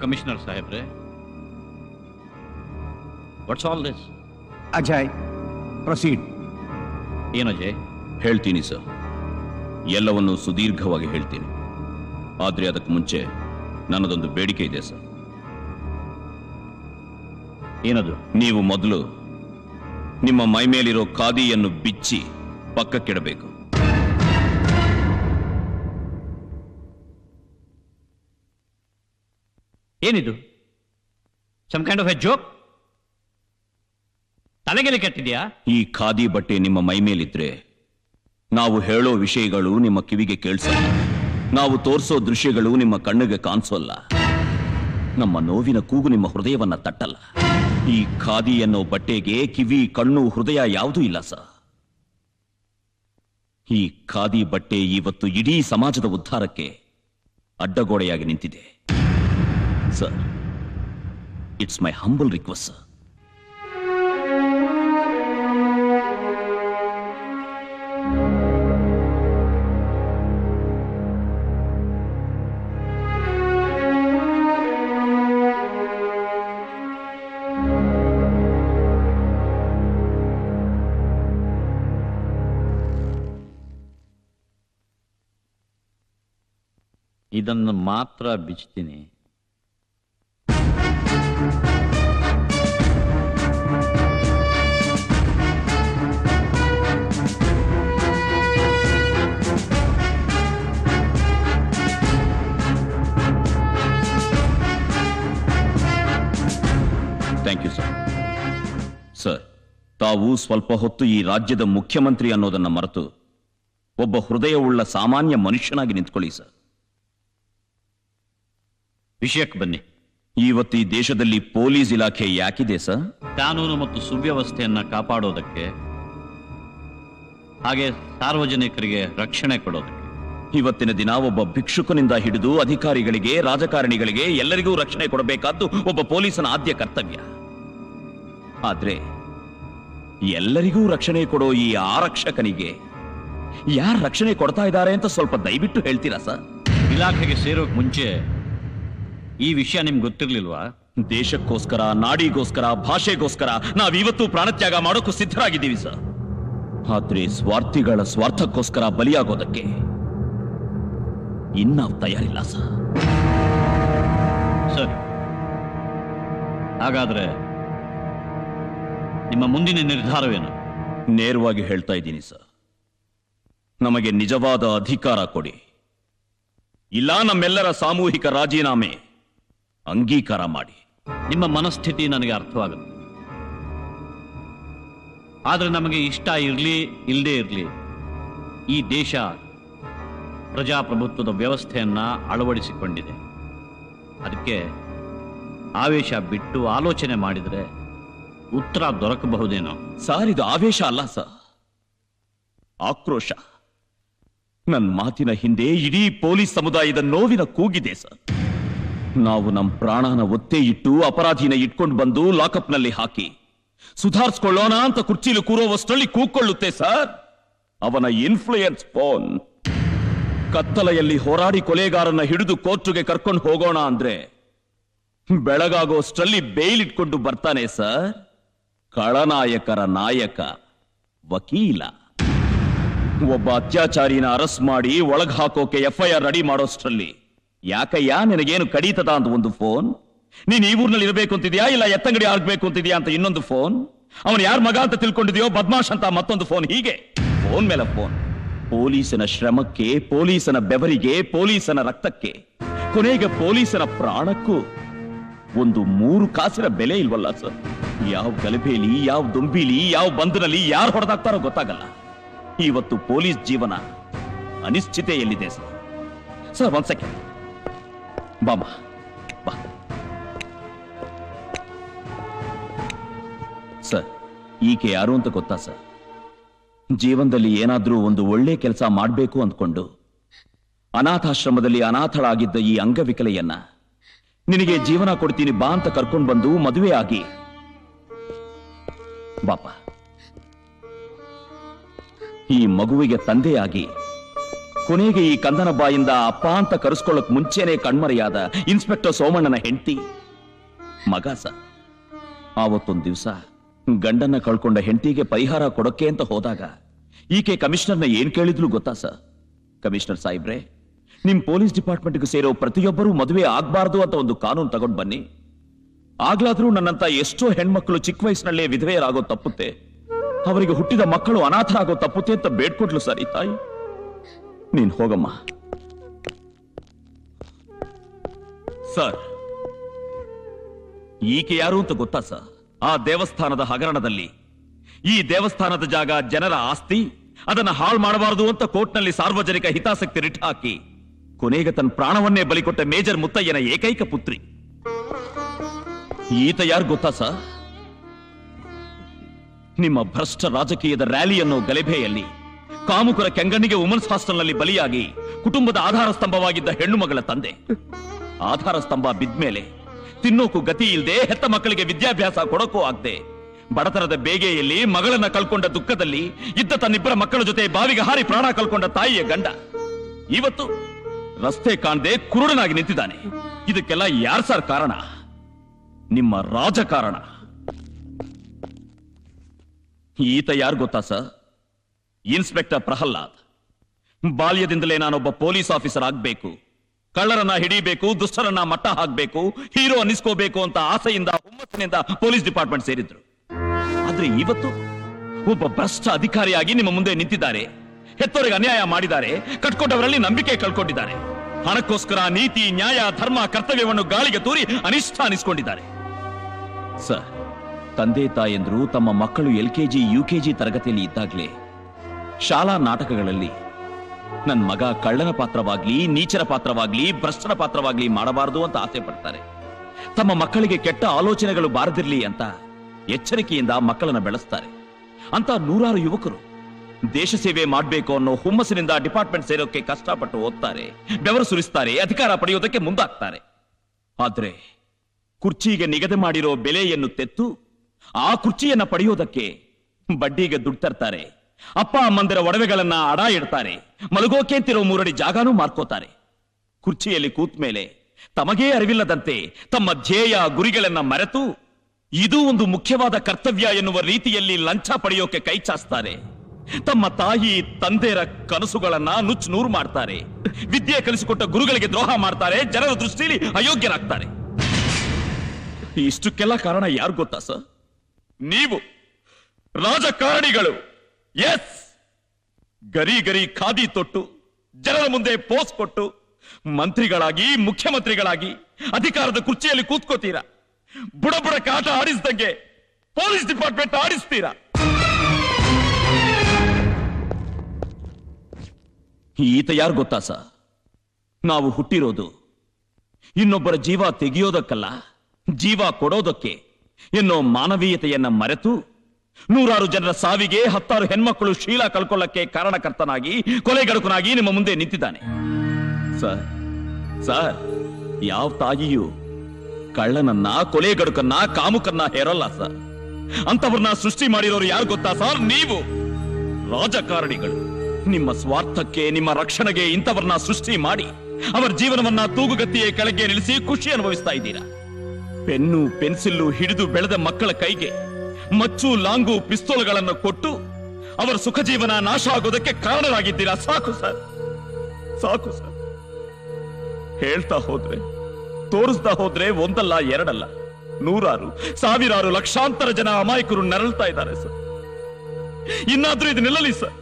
Commissioner ಸಾಹೇಬ್ರೆ. What's all this Ajay proceed. ಏನಜಯ್ ಹೇಳ್ತೀನಿ sir. ಎಲ್ಲವನ್ನು ಸುದೀರ್ಘವಾಗಿ ಹೇಳ್ತೀನಿ. ಆದರೆ ಅದಕ್ಕೆ ಮುಂಚೆ ನನ್ನದೊಂದು ಬೇಡಿಕೆ ಇದೆ ಸರ್. ಏನದು? ನೀವು ಮೊದಲು ನಿಮ್ಮ ಮೈ ಮೇಲಿರೋ ಖಾದಿಯನ್ನು ಬಿಚ್ಚಿ ಪಕ್ಕಕ್ಕಿಡಬೇಕು. ಏನಿದು? Some kind of a joke ತಲೆಗೆಲೆ ಕೆಟ್ಟಿದ್ಯಾ? ಈ ಖಾದಿ ಬಟ್ಟೆ ನಿಮ್ಮ ಮೈ ಮೇಲಿದ್ರೆ ನಾವು ಹೇಳೋ ವಿಷಯಗಳು ನಿಮ್ಮ ಕಿವಿಗೆ ಕೇಳಿಸಲ್ಲ. ನಾವು ತೋರಿಸೋ ದೃಶ್ಯಗಳು ನಿಮ್ಮ ಕಣ್ಣಿಗೆ ಕಾಣಿಸೋಲ್ಲ. ನಮ್ಮ ನೋವಿನ ಕೂಗು ನಿಮ್ಮ ಹೃದಯವನ್ನ ತಟ್ಟಲ್ಲ. ಈ ಖಾದಿ ಅನ್ನೋ ಬಟ್ಟೆಗೆ ಕಿವಿ, ಕಣ್ಣು, ಹೃದಯ ಯಾವುದೂ ಇಲ್ಲ, ಸರ್. ಈ ಖಾದಿ ಬಟ್ಟೆ ಇವತ್ತು ಇಡೀ ಸಮಾಜದ ಉದ್ಧಾರಕ್ಕೆ ಅಡ್ಡಗೋಡೆಯಾಗಿ ನಿಂತಿದೆ. sir it's my humble request sir ಇದನ್ನು ಮಾತ್ರ ಬಿಚ್ತೀನಿ ಥ್ಯಾಂಕ್ ಯು ಸರ್ ಸರ್ ತಾವು ಸ್ವಲ್ಪ ಹೊತ್ತು ಈ ರಾಜ್ಯದ ಮುಖ್ಯಮಂತ್ರಿ ಅನ್ನೋದನ್ನ ಮರೆತು ಒಬ್ಬ ಹೃದಯವುಳ್ಳ ಸಾಮಾನ್ಯ ಮನುಷ್ಯನಾಗಿ ನಿಂತ್ಕೊಳ್ಳಿ ಸರ್ ವಿಷಯಕ್ಕೆ ಬನ್ನಿ. ಇವತ್ತು ಈ ದೇಶದಲ್ಲಿ ಪೊಲೀಸ್ ಇಲಾಖೆ ಯಾಕಿದೆ ಸರ್ ಕಾನೂನು ಮತ್ತು ಸುವ್ಯವಸ್ಥೆಯನ್ನ ಕಾಪಾಡೋದಕ್ಕೆ ಹಾಗೆ ಸಾರ್ವಜನಿಕರಿಗೆ ರಕ್ಷಣೆ ಕೊಡೋದಕ್ಕೆ. ಇವತ್ತಿನ ದಿನ ಒಬ್ಬ ಭಿಕ್ಷುಕನಿಂದ ಹಿಡಿದು ಅಧಿಕಾರಿಗಳಿಗೆ ರಾಜಕಾರಣಿಗಳಿಗೆ ಎಲ್ಲರಿಗೂ ರಕ್ಷಣೆ ಕೊಡಬೇಕಾದ್ದು ಒಬ್ಬ ಪೊಲೀಸನ ಆದ್ಯ ಕರ್ತವ್ಯ. ಆದ್ರೆ ಎಲ್ಲರಿಗೂ ರಕ್ಷಣೆ ಕೊಡೋ ಈ ಆರಕ್ಷಕನಿಗೆ ಯಾರು ರಕ್ಷಣೆ ಕೊಡ್ತಾ ಇದ್ದಾರೆ ಅಂತ ಸ್ವಲ್ಪ ದಯವಿಟ್ಟು ಹೇಳ್ತೀರಾ ಸರ್? ಇಲಾಖೆಗೆ ಸೇರೋಕ್ ಮುಂಚೆ ಈ ವಿಷಯ ನಿಮ್ಗೆ ಗೊತ್ತಿರ್ಲಿಲ್ವಾ? ದೇಶಕ್ಕೋಸ್ಕರ ನಾಡಿಗೋಸ್ಕರ ಭಾಷೆಗೋಸ್ಕರ ನಾವಿವತ್ತು ಪ್ರಾಣತ್ಯಾಗ ಮಾಡೋಕ್ಕೂ ಸಿದ್ಧರಾಗಿದ್ದೀವಿ ಸರ್. ಆದ್ರೆ ಸ್ವಾರ್ಥಿಗಳ ಸ್ವಾರ್ಥಕ್ಕೋಸ್ಕರ ಬಲಿಯಾಗೋದಕ್ಕೆ ಇನ್ನಾವ್ ತಯಾರಿಲ್ಲ ಸರ್. ಸರಿ. ಹಾಗಾದ್ರೆ ನಿಮ್ಮ ಮುಂದಿನ ನಿರ್ಧಾರವೇನು? ನೇರವಾಗಿ ಹೇಳ್ತಾ ಇದ್ದೀನಿ ಸರ್. ನಮಗೆ ನಿಜವಾದ ಅಧಿಕಾರ ಕೊಡಿ. ಇಲ್ಲ ನಮ್ಮೆಲ್ಲರ ಸಾಮೂಹಿಕ ರಾಜೀನಾಮೆ ಅಂಗೀಕಾರ ಮಾಡಿ. ನಿಮ್ಮ ಮನಸ್ಥಿತಿ ನನಗೆ ಅರ್ಥವಾಗುತ್ತೆ ಆದರೆ ನಮಗೆ ಇಷ್ಟ ಇರಲಿ ಇಲ್ಲದೆ ಇರಲಿ ಈ ದೇಶ ಪ್ರಜಾಪ್ರಭುತ್ವದ ವ್ಯವಸ್ಥೆಯನ್ನು ಅಳವಡಿಸಿಕೊಂಡಿದೆ. ಅದಕ್ಕೆ ಆವೇಶ ಬಿಟ್ಟು ಆಲೋಚನೆ ಮಾಡಿದರೆ ಉತ್ತರ ದೊರಕಬಹುದೇನೋ? ಸರ್ ಇದು ಆವೇಶ ಅಲ್ಲ ಸರ್. ಆಕ್ರೋಶ. ನನ್ನ ಮಾತಿನ ಹಿಂದೆ ಇಡೀ ಪೊಲೀಸ್ ಸಮುದಾಯದ ನೋವಿನ ಕೂಗಿದೆ ಸರ್. ನಾವು ನಮ್ಮ ಪ್ರಾಣನ ಒತ್ತೆ ಇಟ್ಟು ಅಪರಾಧಿನ ಇಟ್ಕೊಂಡು ಬಂದು ಲಾಕಪ್ನಲ್ಲಿ ಹಾಕಿ. ಸುಧಾರಿಸ್ಕೊಳ್ಳೋಣ ಅಂತ ಕುರ್ಚಿಲು ಕೂರೋವಷ್ಟರಲ್ಲಿ ಕೂಕೊಳ್ಳುತ್ತೆ ಸರ್. ಅವನ ಇನ್ಫ್ಲೂಯೆನ್ಸ್ ಫೋನ್. ಕತ್ತಲೆಯಲ್ಲಿ ಹೋರಾಡಿ ಕೊಲೆಗಾರನ ಹಿಡಿದು ಕೋರ್ಟುಗೆ ಕರ್ಕೊಂಡು ಹೋಗೋಣ ಅಂದ್ರೆ ಬೆಳಗಾಗೋಷ್ಟರಲ್ಲಿ ಬೇಲ್ ಇಟ್ಕೊಂಡು ಬರ್ತಾನೆ ಸರ್. ಕಳನಾಯಕರ ನಾಯಕ, ವಕೀಲ. ಒಬ್ಬ ಅತ್ಯಾಚಾರಿನ ಅರೆಸ್ಟ್ ಮಾಡಿ ಒಳಗ್ ಹಾಕೋಕೆ ಎಫ್ಐಆರ್ ರೆಡಿ ಮಾಡೋಷ್ಟ್ರಲ್ಲಿ. ಯಾಕಯ್ಯ, ನಿನಗೇನು ಕಡೀತದ ಅಂತ ಒಂದು ಫೋನ್? ನೀನ್ ಈ ಊರ್ನಲ್ಲಿ ಇರಬೇಕು ಅಂತಿದ್ಯಾ, ಇಲ್ಲ ಎತ್ತಂಗಡಿ ಆಗ್ಬೇಕು ಅಂತಿದ್ಯಾ ಅಂತ ಇನ್ನೊಂದು ಫೋನ್? ಅವನು ಯಾರ ಮಗ ಅಂತ ತಿಳ್ಕೊಂಡಿದ್ಯೋ, ಬದ್ಮಾಶ್ ಅಂತ ಮತ್ತೊಂದು ಫೋನ್ ಹೀಗೆ. ಫೋನ್ ಮೇಲೆ ಫೋನ್. ಪೊಲೀಸನ ಶ್ರಮಕ್ಕೆ, ಪೊಲೀಸನ ಬೆವರಿಗೆ, ಪೊಲೀಸನ ರಕ್ತಕ್ಕೆ, ಕೊನೆಗೆ ಪೊಲೀಸನ ಪ್ರಾಣಕ್ಕೂ. ಒಂದು ಮೂರು ಕಾಸಿನ ಬೆಲೆ ಇಲ್ವಲ್ಲ ಸರ್ ಯಾವ ಗಲಭೆಯಲ್ಲಿ ಯಾವ ದುಂಬಿಲಿ, ಯಾವ ಬಂಧನಲ್ಲಿ ಯಾರು ಹೊಡೆದಾಗ್ತಾರೋ ಗೊತ್ತಾಗಲ್ಲ. ಇವತ್ತು ಪೊಲೀಸ್ ಜೀವನ ಅನಿಶ್ಚಿತೆಯಲ್ಲಿದೆ ಸರ್ ಸರ್ ಒಂದ್ ಸೆಕೆಂಡ್ ಬಾಮ ಬಾ. ಸರ್ ಈಕೆ ಯಾರು ಅಂತ ಗೊತ್ತಾ ಸರ್ ಜೀವನದಲ್ಲಿ ಏನಾದ್ರೂ ಒಂದು ಒಳ್ಳೆ ಕೆಲಸ ಮಾಡಬೇಕು ಅಂದ್ಕೊಂಡು ಅನಾಥಾಶ್ರಮದಲ್ಲಿ ಅನಾಥಳಾಗಿದ್ದ ಈ ಅಂಗವಿಕಲೆಯನ್ನ ನಿನಗೆ ಜೀವನ ಕೊಡ್ತೀನಿ ಬಾ ಅಂತ ಕರ್ಕೊಂಡು ಬಂದು ಮದುವೆ ಆಗಿ. ಬಾಪ. ಈ ಮಗುವಿಗೆ ತಂದೆಯಾಗಿ ಕೊನೆಗೆ ಈ ಕಂದನ ಬಾಯಿಂದ ಅಪ್ಪ ಅಂತ ಕರೆಸ್ಕೊಳ್ಳಕ್ ಮುಂಚೆನೆ ಕಣ್ಮರೆಯಾದ ಇನ್ಸ್ಪೆಕ್ಟರ್ ಸೋಮಣ್ಣನ ಹೆಂಡತಿ. ಮಗ ಸರ್ ಆವತ್ತೊಂದ್ ದಿವಸ ಗಂಡನ್ನ ಕಳ್ಕೊಂಡ ಹೆಂಡತಿಗೆ ಪರಿಹಾರ ಕೊಡಕ್ಕೆ ಅಂತ ಹೋದಾಗ ಈಕೆ ಕಮಿಷನರ್ನ ಏನ್ ಕೇಳಿದ್ಲು ಗೊತ್ತಾ ಸರ್ ಕಮಿಷನರ್ ಸಾಹೇಬ್ರೆ ನಿಮ್ ಪೊಲೀಸ್ ಡಿಪಾರ್ಟ್ಮೆಂಟ್ಗೆ ಸೇರೋ ಪ್ರತಿಯೊಬ್ಬರೂ ಮದುವೆ ಆಗ್ಬಾರ್ದು ಅಂತ ಒಂದು ಕಾನೂನು ತಗೊಂಡ್ ಬನ್ನಿ. ಆಗ್ಲಾದ್ರೂ ನನ್ನಂತ ಎಷ್ಟೋ ಹೆಣ್ಮಕ್ಳು ಚಿಕ್ಕ ವಯಸ್ಸಿನಲ್ಲೇ ವಿಧವೆಯರಾಗೋ ತಪ್ಪುತ್ತೆ. ಅವರಿಗೆ ಹುಟ್ಟಿದ ಮಕ್ಕಳು ಅನಾಥ ಆಗೋ ತಪ್ಪುತ್ತೆ ಅಂತ ಬೇಡ್ಕೊಟ್ಲು ಸರ್ ತಾಯಿ. ನೀನ್ ಹೋಗಮ್ಮ. ಸರ್, ಈಕೆ ಯಾರು ಅಂತ ಗೊತ್ತಾ ಸರ್? ಆ ದೇವಸ್ಥಾನದ ಹಗರಣದಲ್ಲಿ. ಈ ದೇವಸ್ಥಾನದ ಜಾಗ ಜನರ ಆಸ್ತಿ, ಅದನ್ನ ಹಾಳು ಮಾಡಬಾರದು ಅಂತ ಕೋರ್ಟ್ನಲ್ಲಿ ಸಾರ್ವಜನಿಕ ಹಿತಾಸಕ್ತಿ ರಿಟ್ ಹಾಕಿ. ಕೊನೆಗೆ ತನ್ನ ಪ್ರಾಣವನ್ನೇ ಬಲಿಕೊಟ್ಟ ಮೇಜರ್ ಮುತ್ತಯ್ಯನ ಏಕೈಕ ಪುತ್ರಿ. ಈತ ಯಾರು ಗೊತ್ತಾ ಸರ್? ನಿಮ್ಮ ಭ್ರಷ್ಟ ರಾಜಕೀಯದ ರ್ಯಾಲಿ ಅನ್ನೋ ಗಲಭೆಯಲ್ಲಿ, ಕಾಮುಕರ ಕೆಂಗಣ್ಣಿಗೆ ವುಮೆನ್ಸ್ ಹಾಸ್ಟೆಲ್ನಲ್ಲಿ ಬಲಿಯಾಗಿ, ಕುಟುಂಬದ ಆಧಾರ ಸ್ತಂಭವಾಗಿದ್ದ ಹೆಣ್ಣು ಮಗಳ ತಂದೆ. ಆಧಾರ ಸ್ತಂಭ ಬಿದ್ಮೇಲೆ ತಿನ್ನೋಕು ಗತಿ ಇಲ್ಲದೆ ಹೆತ್ತ ಮಕ್ಕಳಿಗೆ ವಿದ್ಯಾಭ್ಯಾಸ ಕೊಡೋಕೂ ಆಗದೆ, ಬಡತನದ ಬೇಗೆಯಲ್ಲಿ ಮಗಳನ್ನ ಕಳ್ಕೊಂಡ ದುಃಖದಲ್ಲಿ ಇದ್ದ ತನ್ನಿಬ್ಬರ ಮಕ್ಕಳ ಜೊತೆ ಬಾವಿಗೆ ಹಾರಿ ಪ್ರಾಣ ಕಳ್ಕೊಂಡ ತಾಯಿಯ ಗಂಡ. ಇವತ್ತು ರಸ್ತೆ ಕಾಣದೆ ಕುರುಡನಾಗಿ ನಿಂತಿದ್ದಾನೆ. ಇದಕ್ಕೆಲ್ಲ ಯಾರ್ ಸರ್ ಕಾರಣ? ನಿಮ್ಮ ರಾಜಕಾರಣ ಈತ ಯಾರು ಗೊತ್ತಾ ಸರ್? ಇನ್ಸ್ಪೆಕ್ಟರ್ ಪ್ರಹ್ಲಾದ್. ಬಾಲ್ಯದಿಂದಲೇ ನಾನೊಬ್ಬ ಪೊಲೀಸ್ ಆಫೀಸರ್ ಆಗ್ಬೇಕು. ಕಳ್ಳರನ್ನ ಹಿಡಿಬೇಕು, ದುಷ್ಟರನ್ನ ಮಟ್ಟ ಹಾಕ್ಬೇಕು, ಹೀರೋ ಅನ್ನಿಸ್ಕೋಬೇಕು ಅಂತ ಆಸೆಯಿಂದ ಹುಮ್ಮಸ್ಸಿನಿಂದ ಪೊಲೀಸ್ ಡಿಪಾರ್ಟ್ಮೆಂಟ್ ಸೇರಿದ್ರು. ಆದ್ರೆ ಇವತ್ತು ಒಬ್ಬ ಭ್ರಷ್ಟ ಅಧಿಕಾರಿಯಾಗಿ ನಿಮ್ಮ ಮುಂದೆ ನಿಂತಿದ್ದಾರೆ. ಹೆತ್ತವರಿಗೆ ಅನ್ಯಾಯ ಮಾಡಿದ್ದಾರೆ ಕಟ್ಕೊಂಡವರಲ್ಲಿ ನಂಬಿಕೆ ಕಳ್ಕೊಂಡಿದ್ದಾರೆ. ಹಣಕ್ಕೋಸ್ಕರ ನೀತಿ, ನ್ಯಾಯ, ಧರ್ಮ, ಕರ್ತವ್ಯವನ್ನು ಗಾಳಿಗೆ ತೂರಿ ಅನಿಷ್ಟ ಅನಿಸ್ಕೊಂಡಿದ್ದಾರೆ ಸರ್, ತಂದೆ, ತಾಯಂದ್ರು, ತಮ್ಮ ಮಕ್ಕಳು ಎಲ್ ಕೆಜಿ ಕೆಜಿ ತರಗತಿಯಲ್ಲಿ ಇದ್ದಾಗಲೇ ಶಾಲಾ ನಾಟಕಗಳಲ್ಲಿ ನನ್ನ ಮಗ ಕಳ್ಳನ ಪಾತ್ರವಾಗ್ಲಿ, ನೀಚರ ಪಾತ್ರವಾಗ್ಲಿ, ಭ್ರಷ್ಟನ ಪಾತ್ರವಾಗ್ಲಿ ಮಾಡಬಾರದು ಅಂತ ಆಸೆ ಪಡ್ತಾರೆ. ತಮ್ಮ ಮಕ್ಕಳಿಗೆ ಕೆಟ್ಟ ಆಲೋಚನೆಗಳು ಬಾರದಿರ್ಲಿ ಅಂತ ಎಚ್ಚರಿಕೆಯಿಂದ ಮಕ್ಕಳನ್ನ ಬೆಳೆಸ್ತಾರೆ. ಅಂತ ನೂರಾರು ಯುವಕರು ದೇಶ ಸೇವೆ ಮಾಡಬೇಕು ಅನ್ನೋ ಹುಮ್ಮಸ್ಸಿನಿಂದ ಡಿಪಾರ್ಟ್ಮೆಂಟ್ ಸೇರೋಕೆ ಕಷ್ಟಪಟ್ಟು ಓದ್ತಾರೆ, ಬೆವರು ಸುರಿಸ್ತಾರೆ, ಅಧಿಕಾರ ಪಡೆಯೋದಕ್ಕೆ ಮುಂದಾಗ್ತಾರೆ. ಆದ್ರೆ ಕುರ್ಚಿಗೆ ನಿಗದಿ ಮಾಡಿರೋ ಬೆಲೆಯನ್ನು ತೆತ್ತು ಆ ಕುರ್ಚಿಯನ್ನ ಪಡೆಯೋದಕ್ಕೆ ಬಡ್ಡಿಗೆ ದುಡ್ಡು ತರ್ತಾರೆ. ಅಪ್ಪ, ಅಮ್ಮಂದಿರ ಒಡವೆಗಳನ್ನ ಅಡ ಇಡ್ತಾರೆ, ಮಲಗೋಕೆ ಅಂತಿರೋ ಮೂರಡಿ ಜಾಗನೂ ಮಾರ್ಕೋತಾರೆ. ಕುರ್ಚಿಯಲ್ಲಿ ಕೂತ ಮೇಲೆ ತಮಗೇ ಅರಿವಿಲ್ಲದಂತೆ ತಮ್ಮ ಧ್ಯೇಯ ಗುರಿಗಳನ್ನ ಮರೆತು, ಇದು ಒಂದು ಮುಖ್ಯವಾದ ಕರ್ತವ್ಯ ಎನ್ನುವ ರೀತಿಯಲ್ಲಿ ಲಂಚ ಪಡೆಯೋಕೆ ಕೈ ಚಾಸ್ತಾರೆ ತಮ್ಮ ತಾಯಿ, ತಂದೆಯರ ಕನಸುಗಳನ್ನ ನುಚ್ಚು ನೂರು ಮಾಡ್ತಾರೆ. ವಿದ್ಯೆ ಕಲಿಸಿಕೊಟ್ಟ ಗುರುಗಳಿಗೆ ದ್ರೋಹ ಮಾಡ್ತಾರೆ, ಜನರ ದೃಷ್ಟಿಯಲ್ಲಿ ಅಯೋಗ್ಯರಾಗ್ತಾರೆ. ಇಷ್ಟಕ್ಕೆಲ್ಲ ಕಾರಣ ಯಾರು ಗೊತ್ತಾ, ಸರ್? ನೀವು, ರಾಜಕಾರಣಿಗಳು. ಎಸ್! ಗರಿ ಗರಿ ಖಾದಿ ತೊಟ್ಟು, ಜನರ ಮುಂದೆ ಪೋಸ್ ಕೊಟ್ಟು, ಮಂತ್ರಿಗಳಾಗಿ, ಮುಖ್ಯಮಂತ್ರಿಗಳಾಗಿ, ಅಧಿಕಾರದ ಕುರ್ಚಿಯಲ್ಲಿ ಕೂತ್ಕೋತೀರಾ? ಬುಡ ಬುಡ ಕಾಟ ಆಡಿಸ್ದಂಗೆ ಪೊಲೀಸ್ ಡಿಪಾರ್ಟ್ಮೆಂಟ್ ಆಡಿಸ್ತೀರಾ? ಈತ ಯಾರು ಗೊತ್ತಾ ಸ ನಾವು ಹುಟ್ಟಿರೋದು ಇನ್ನೊಬ್ಬರ ಜೀವ ತೆಗೆಯೋದಕ್ಕಲ್ಲ, ಜೀವ ಕೊಡೋದಕ್ಕೆ ಎನ್ನೋ ಮಾನವೀಯತೆಯನ್ನ ಮರೆತು ನೂರಾರು ಜನರ ಸಾವಿಗೆ ಹತ್ತಾರು ಹೆಣ್ಮಕ್ಕಳು ಶೀಲ ಕಳ್ಕೊಳ್ಳಕ್ಕೆ ಕಾರಣಕರ್ತನಾಗಿ ಕೊಲೆಗಡುಕನಾಗಿ ನಿಮ್ಮ ಮುಂದೆ ನಿಂತಿದ್ದಾನೆ. ಸರ್ ಸರ್, ಯಾವ ತಾಯಿಯು ಕಳ್ಳನನ್ನ ಕೊಲೆಗಡುಕನ್ನ ಕಾಮುಕನ್ನ ಹೇರಲ್ಲ ಸರ್. ಅಂತವ್ರನ್ನ ಸೃಷ್ಟಿ ಮಾಡಿರೋರು ಯಾರು ಗೊತ್ತಾ ಸರ್? ನೀವು ರಾಜಕಾರಣಿಗಳು. ನಿಮ್ಮ ಸ್ವಾರ್ಥಕ್ಕೆ, ನಿಮ್ಮ ರಕ್ಷಣೆಗೆ ಇಂಥವ್ರನ್ನ ಸೃಷ್ಟಿ ಮಾಡಿ, ಅವರ ಜೀವನವನ್ನ ತೂಗುಗತ್ತಿಯ ಕೆಳಗೆ ನಿಲ್ಲಿಸಿ ಖುಷಿ ಅನುಭವಿಸ್ತಾ ಇದ್ದೀರಾ? ಪೆನ್ನು, ಪೆನ್ಸಿಲ್ಲು ಹಿಡಿದು ಬೆಳೆದ ಮಕ್ಕಳ ಕೈಗೆ ಮಚ್ಚು, ಲಾಂಗು, ಪಿಸ್ತೋಲ್ಗಳನ್ನು ಕೊಟ್ಟು ಅವರ ಸುಖ ಜೀವನ ನಾಶ ಆಗೋದಕ್ಕೆ ಕಾರಣರಾಗಿದ್ದೀರಾ? ಸಾಕು ಸರ್. ಸಾಕು ಸರ್. ಹೇಳ್ತಾ ಹೋದ್ರೆ, ತೋರಿಸ್ತಾ ಹೋದ್ರೆ ಒಂದಲ್ಲ, ಎರಡಲ್ಲ, ನೂರಾರು, ಸಾವಿರಾರು ಲಕ್ಷಾಂತರ ಜನ ಅಮಾಯಕರು ನರಳ್ತಾ ಇದ್ದಾರೆ ಸರ್. ಇನ್ನಾದ್ರೂ ಇದು ನಿಲ್ಲಲಿ ಸರ್.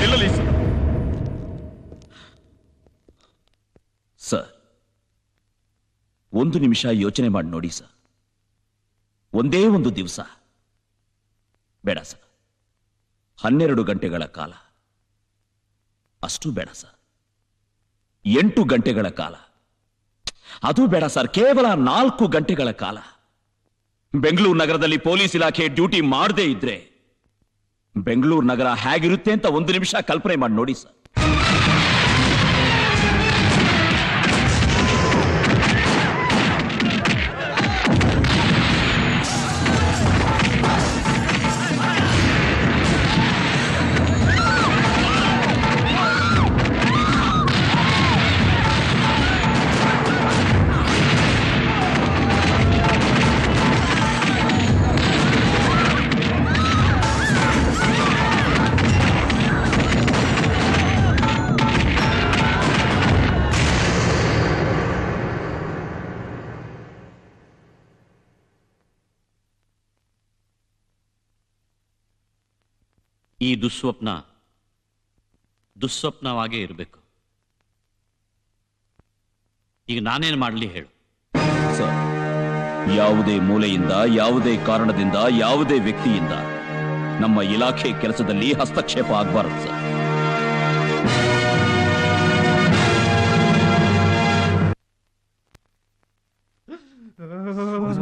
ನಿಲ್ಲಲಿ ಸರ್. ಒಂದು ನಿಮಿಷ ಯೋಚನೆ ಮಾಡಿ ನೋಡಿ, ಸರ್. ಒಂದೇ ಒಂದು ದಿವಸ. ಬೇಡ, ಸರ್. ಹನ್ನೆರಡು ಗಂಟೆಗಳ ಕಾಲ. ಅಷ್ಟು ಬೇಡ, ಸರ್. ಎಂಟು ಗಂಟೆಗಳ ಕಾಲ. ಅದು ಬೇಡ, ಸರ್. ಕೇವಲ ನಾಲ್ಕು ಗಂಟೆಗಳ ಕಾಲ. ಬೆಂಗಳೂರು ನಗರದಲ್ಲಿ ಪೊಲೀಸ್ ಇಲಾಖೆ ಡ್ಯೂಟಿ ಮಾಡದೇ ಇದ್ರೆ ಬೆಂಗಳೂರು ನಗರ ಹೇಗಿರುತ್ತೆ ಅಂತ ಒಂದು ನಿಮಿಷ ಕಲ್ಪನೆ ಮಾಡಿ ನೋಡಿ, ಸರ್. ಈ ದುಸ್ವಪ್ನ. ದುಸ್ವಪ್ನವಾಗೇ ಇರಬೇಕು. ಈಗ ನಾನೇನು ಮಾಡಲಿ ಹೇಳು. ಸರ್, ಯಾವುದೇ ಮೂಲೆಯಿಂದ, ಯಾವುದೇ ಕಾರಣದಿಂದ, ಯಾವುದೇ ವ್ಯಕ್ತಿಯಿಂದ ನಮ್ಮ ಇಲಾಖೆ ಕೆಲಸದಲ್ಲಿ ಹಸ್ತಕ್ಷೇಪ ಆಗಬಾರದು, ಸರ್.